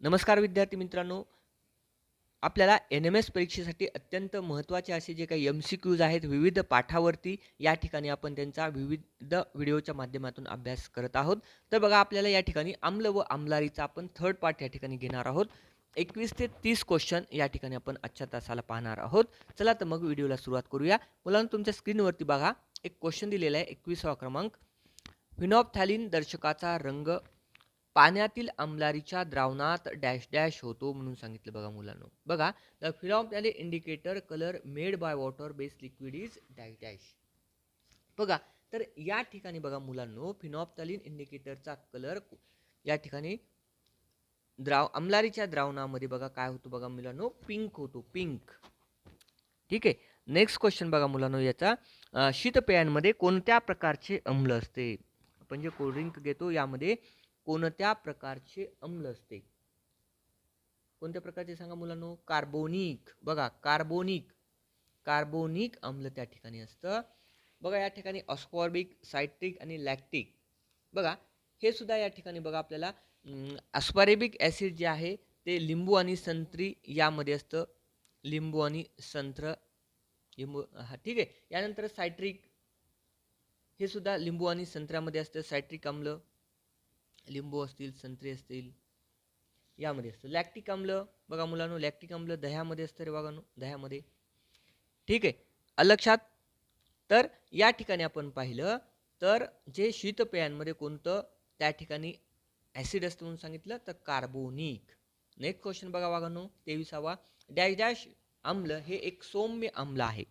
नमस्कार विद्यार्थी मित्रांनो. आपल्याला एन एम एस परीक्षेसाठी अत्यंत महत्त्वाचे असे जे काही एम सी क्यूज आहेत विविध पाठावरती या ठिकाणी आपण त्यांचा विविध व्हिडिओच्या माध्यमातून अभ्यास करत आहोत. तर बघा आपल्याला या ठिकाणी आम्ल व आमलारीचा आपण थर्ड पार्ट या ठिकाणी घेणार आहोत. एकवीस ते तीस क्वेश्चन या ठिकाणी आपण आजच्या तासाला पाहणार आहोत. चला तर मग व्हिडिओला सुरुवात करूया. मुलांना तुमच्या स्क्रीनवरती बघा एक क्वेश्चन दिलेला आहे एकविसावा क्रमांक. फिनॉपथॅलिन दर्शकाचा रंग पाण्यातील अंमलारीच्या द्रावणात डॅश डॅश होतो म्हणून सांगितलं बघा मुलांना. बघा the phenolphthalein indicator colour made by water base liquid is dash dash बघा तर या ठिकाणी बघा मुलांनो फिनॉप्टॅलिन इंडिकेटरचा कलर या ठिकाणी द्राव अंमलारीच्या द्रावणामध्ये बघा काय होतो बघा मुलांनो पिंक होतो पिंक ठीक आहे? नेक्स्ट क्वेश्चन बघा मुलांनो याचा. शीतपेयांमध्ये कोणत्या प्रकारचे अम्ल असते? आपण जे कोल्ड्रिंक घेतो यामध्ये कोणत्या प्रकारचे अम्ल असते? कोणत्या प्रकारचे? सांगा मुलांनो. कार्बोनिक. बघा कार्बोनिक. कार्बोनिक अम्ल त्या ठिकाणी असतं. बघा या ठिकाणी ऑस्कॉर्बिक सायट्रिक आणि लॅक्टिक बघा हे सुद्धा या ठिकाणी बघा आपल्याला. अस्पारेबिक ॲसिड जे आहे ते लिंबू आणि संत्री यामध्ये असतं. लिंबू आणि संत्र. लिंबू हा ठीक आहे. यानंतर सायट्रिक हे सुद्धा लिंबू आणि संत्र्यामध्ये असतं. सायट्रिक अम्ल. लिंबू असतील संत्री असतील यामध्ये असतं. लॅक्टिक आम्ल बघा मुलांनो लॅक्टिक आम्ल दह्यामध्ये असतं रे बघा दह्यामध्ये. ठीक आहे? अलक्षात लक्षात तर या ठिकाणी आपण पाहिलं तर जे शीतपेयांमध्ये कोणतं त्या ठिकाणी ॲसिड असतं म्हणून सांगितलं तर कार्बोनिक नेक्स्ट क्वेश्चन बघा वागानो तेविसावा. डॅश डॅश आम्ल हे एक सौम्य आम्ल आहे.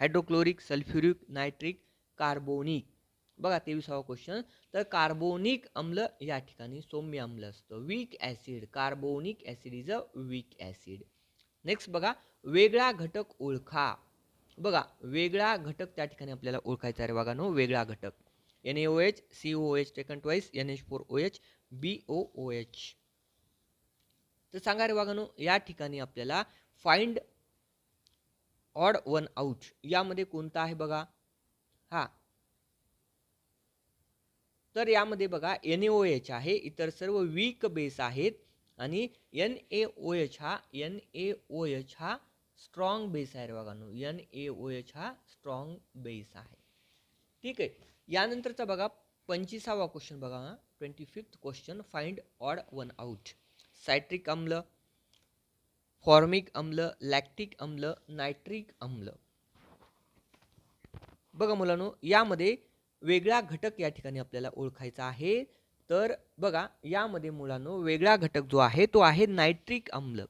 हायड्रोक्लोरिक सल्फ्युरिक नायट्रिक कार्बोनिक बघा तेवीसावा क्वेश्चन तर कार्बोनिक अम्ल या ठिकाणी सौम्य अम्ल असतं. Weak acid carbonic acid is a weak acid next बघा वेगळा घटक ओळखा. बघा वेगळा घटक त्या ठिकाणी आपल्याला ओळखायचा आहे. बघा नो वेगळा घटक. N A O H C O H taken twice N H four O H B O O H तर सांगा रे वागानो या ठिकाणी आपल्याला फाइंड ऑड वन आउट यामध्ये कोणता आहे बघा? हा तर यामध्ये बघा एन ए ओ एच आहे इतर सर्व वीक बेस आहेत आणि एन ए ओ एच हा एन ए ओ एच हा स्ट्रॉंग बेस आहे रे बघा no N A O H हा स्ट्रॉंग बेस आहे. ठीक आहे यानंतरचा बघा पंचवीसावा क्वेश्चन बघा twenty fifth question find odd one out citric अम्ल फॉर्मिक अम्ल लॅक्टिक अम्ल नायट्रिक अम्ल. बघा मुलांनो यामध्ये वेगळा घटक या ठिकाणी आपल्याला ओळखायचा आहे. तर बघा यामध्ये मुलांनो वेगळा घटक जो आहे तो आहे नायट्रिक आम्ल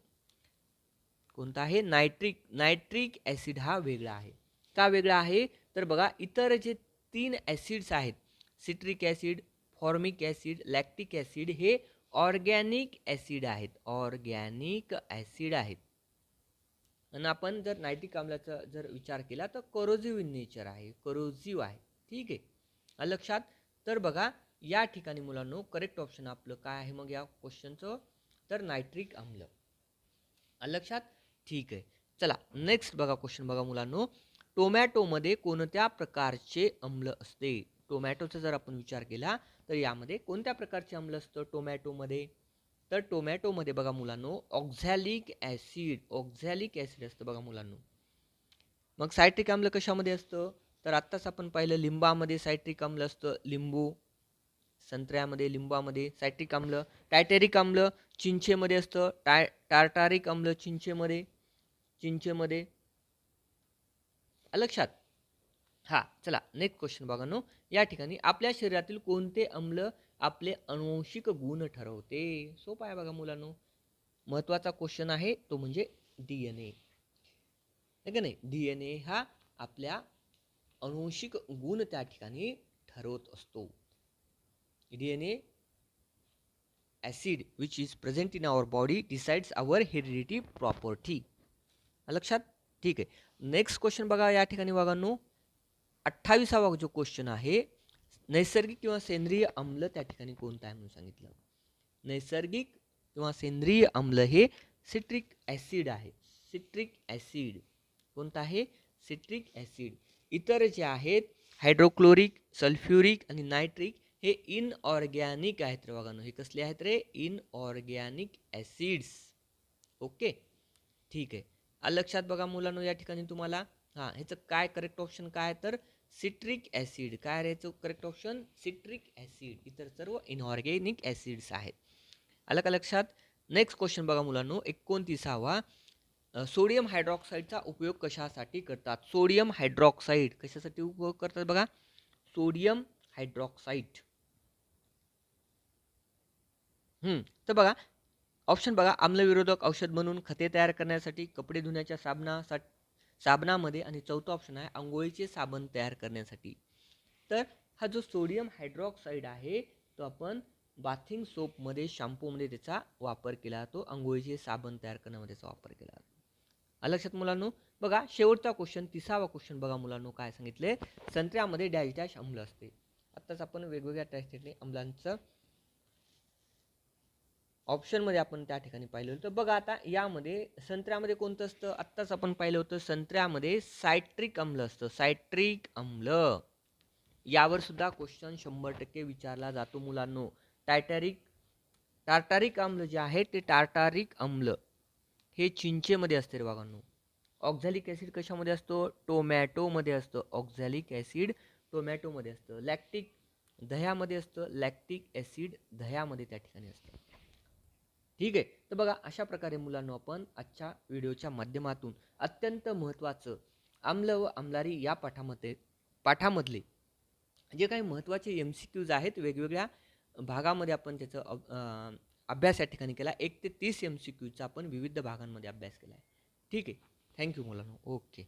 कोणता आहे? नायट्रिक नायट्रिक ॲसिड हा वेगळा आहे. का वेगळा आहे? तर बघा इतर जे तीन ॲसिड्स आहेत citric acid formic acid lactic acid हे ऑर्गॅनिक ॲसिड आहेत. ऑर्गॅनिक ॲसिड आहेत. आणि आपण जर नायट्रिक आम्लाचा जर विचार केला तर करोजिव्ह इन नेचर आहे. करोजिव आहे. ठीक आहे? लक्षात. तर बघा या ठिकाणी मुलांनो करेक्ट ऑप्शन आपलं काय आहे मग या क्वेश्चनचं तर नायट्रिक आम्ल लक्षात? ठीक आहे. चला नेक्स्ट बघा क्वेश्चन बघा मुलांनो. टोमॅटोमध्ये कोणत्या प्रकारचे अम्ल असते? टोमॅटोचा जर आपण विचार केला तर यामध्ये कोणत्या प्रकारचे अम्ल असतं टोमॅटोमध्ये? तर टोमॅटोमध्ये बघा मुलांनो ऑक्झॅलिक ॲसिड ऑक्झॅलिक ॲसिड असतं बघा मुलांनो. मग सायट्रिक आम्ल कशामध्ये असतं? तर आत्ताच आपण पाहिलं लिंबामध्ये सायट्रिक आम्ल असतं लिंबू संत्र्यामध्ये लिंबामध्ये सायट्रिक आम्ल टायटेरिक आम्ल चिंचेमध्ये असतं टाय टार्टारिक आम्ल चिंचेमध्ये चिंचेमध्ये. लक्षात? हा चला नेक्स्ट क्वेश्चन बघा नो. या ठिकाणी आपल्या शरीरातील कोणते अम्ल आपले अनुवंशिक गुण ठरवते? सोपा आहे बघा मुलांनो. महत्त्वाचा क्वेश्चन आहे तो म्हणजे डी एन ए का नाही? डी एन ए हा आपल्या अनुवंशिक गुण त्या ठिकाणी ठरवत असतो. D N A acid which is present in our body decides our heredity property लक्षात? ठीक आहे. नेक्स्ट क्वेश्चन बघा या ठिकाणी बघानो अठ्ठावीसावा जो क्वेश्चन आहे नैसर्गिक किंवा सेंद्रिय आम्ल त्या ठिकाणी कोणतं आहे म्हणून सांगितलं? नैसर्गिक किंवा सेंद्रिय आम्ल हे सिट्रिक ॲसिड आहे. सिट्रिक ॲसिड कोणतं आहे? सिट्रिक ॲसिड इतर जे आहेत हायड्रोक्लोरिक सल्फ्युरिक आणि नायट्रिक हे इनऑर्गॅनिक आहेत रे बघा हे कसले आहेत रे? Inorganic acids. ओके? ठीक आहे. आलं लक्षात बघा मुलांनो या ठिकाणी तुम्हाला. हां ह्याचं काय करेक्ट ऑप्शन काय तर? सिट्रिक ॲसिड काय रे याचं करेक्ट ऑप्शन सिट्रिक ॲसिड इतर सर्व इनऑर्गॅनिक ॲसिड्स आहेत. आलं का लक्षात? नेक्स्ट क्वेश्चन बघा मुलांनो. एकोणतीसावा. सोडियम हायड्रॉक्साईडचा उपयोग कशासाठी करतात? सोडियम हायड्रॉक्साईड कशासाठी उपयोग करतात बघा? Sodium hydroxide. तर बघा ऑप्शन बघा आम्लविरोधक औषध म्हणून खते तयार करण्यासाठी कपडे धुण्याच्या साबणासाठी साबणामध्ये आणि चौथा ऑप्शन आहे आंघोळीचे साबण तयार करण्यासाठी. तर हा जो सोडियम हायड्रॉक्साईड आहे तो आपण बाथिंग सोपमध्ये शॅम्पूमध्ये त्याचा वापर केला जातो आंघोळीचे साबण तयार करण्यामध्ये त्याचा वापर केला जातो. लक्षात मुलांनो बघा शेवटचा क्वेश्चन तिसावा क्वेश्चन बघा मुलांनो काय सांगितले? संत्र्यामध्ये डॅश डॅश अम्ल असते. आत्ताच आपण वेगवेगळ्या टॅस्टेटने अम्लांचं. ऑप्शनमध्ये आपण त्या ठिकाणी पाहिलं होतं. बघा आता यामध्ये संत्र्यामध्ये कोणतं असतं? आत्ताच आपण पाहिलं होतं संत्र्यामध्ये सायट्रिक अम्ल असतं. सायट्रिक अम्ल. यावर सुद्धा क्वेश्चन शंभर टक्के विचारला जातो मुलांनो. टायटॅरिक टार्टारिक अम्ल जे आहे ते टार्टारिक अम्ल. हे चिंचेमध्ये असते रे बागांनो ऑक्झॅलिक ॲसिड कशामध्ये असतो? टोमॅटोमध्ये असतं. ऑक्झॅलिक ॲसिड टोमॅटोमध्ये असतं. लॅक्टिक दह्यामध्ये असतं. लॅक्टिक ॲसिड दह्यामध्ये त्या ठिकाणी असतं. ठीक आहे? तर बघा अशा प्रकारे मुलांना आपण आजच्या व्हिडिओच्या माध्यमातून अत्यंत महत्त्वाचं आम्ल व आमलारी या पाठामध्ये पाठामधले जे काही महत्त्वाचे एम सी क्यूज आहेत वेगवेगळ्या भागामध्ये आपण त्याचं अभ्यास या ठिकाणी केला. एक ते तीस एम सी क्यूचा आपण विविध भागांमध्ये अभ्यास केला आहे ठीक आहे. थँक्यू मुलांना. ओके